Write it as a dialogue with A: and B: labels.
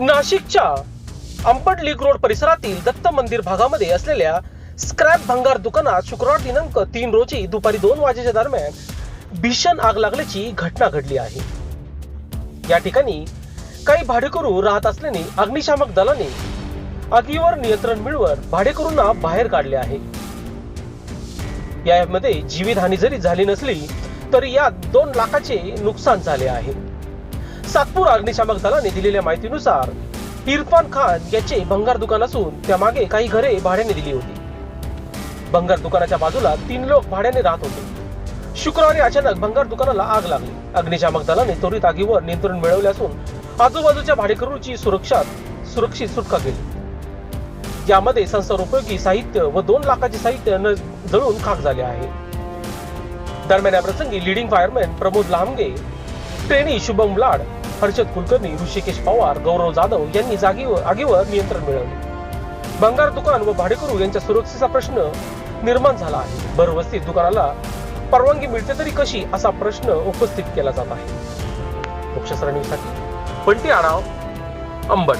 A: नाशिकच्या Ambad league road परिसरातील दत्त मंदिर भागामध्ये असलेल्या स्क्रॅप भंगार दुकानात शुक्रवार दिनांक तीन रोजी दुपारी दोन वाजेच्या दरम्यान भीषण आग लागल्याची घटना घडली आहे. या ठिकाणी काही भाडेकरू राहत असल्याने अग्निशामक दलाने आगीवर नियंत्रण मिळवत भाडेकरूंना बाहेर काढले आहे. यामध्ये जीवितहानी जरी झाली नसली तरी यात दोन लाखाचे नुकसान झाले आहे. सातपूर अग्निशामक दलाने दिलेल्या माहितीनुसार इरफान खान याचे भंगार दुकान असून त्यामागे काही घरे भाड्याने दिली होती. भंगार दुकानाच्या बाजूला तीन लोक भाड्याने राहत होते. शुक्रवारी अचानक भंगार दुकानाला आग लागली. अग्निशामक दलाने त्वरित आगीवर नियंत्रण मिळवले असून आजूबाजूच्या भाडेकरूंची सुरक्षा सुरक्षित सुटका केली. यामध्ये संसारोपयोगी साहित्य व दोन लाखाचे साहित्य जळून खाक झाले आहे. दरम्यान या प्रसंगी leading fireman Pramod Lambge trainee Shubham Lad Harshad Kulkarni Rishikesh Pawar Gaurav Jadhav यांनी जागीवर आगीवर नियंत्रण मिळवले. भंगार दुकान व भाडेकरू यांच्या सुरक्षेचा प्रश्न निर्माण झाला आहे. भरवस्तीत दुकानाला परवानगी मिळते तरी कशी असा प्रश्न उपस्थित केला जात आहे. लोकशास्त्र न्यूजसाठी पंटी आणाव अंबड.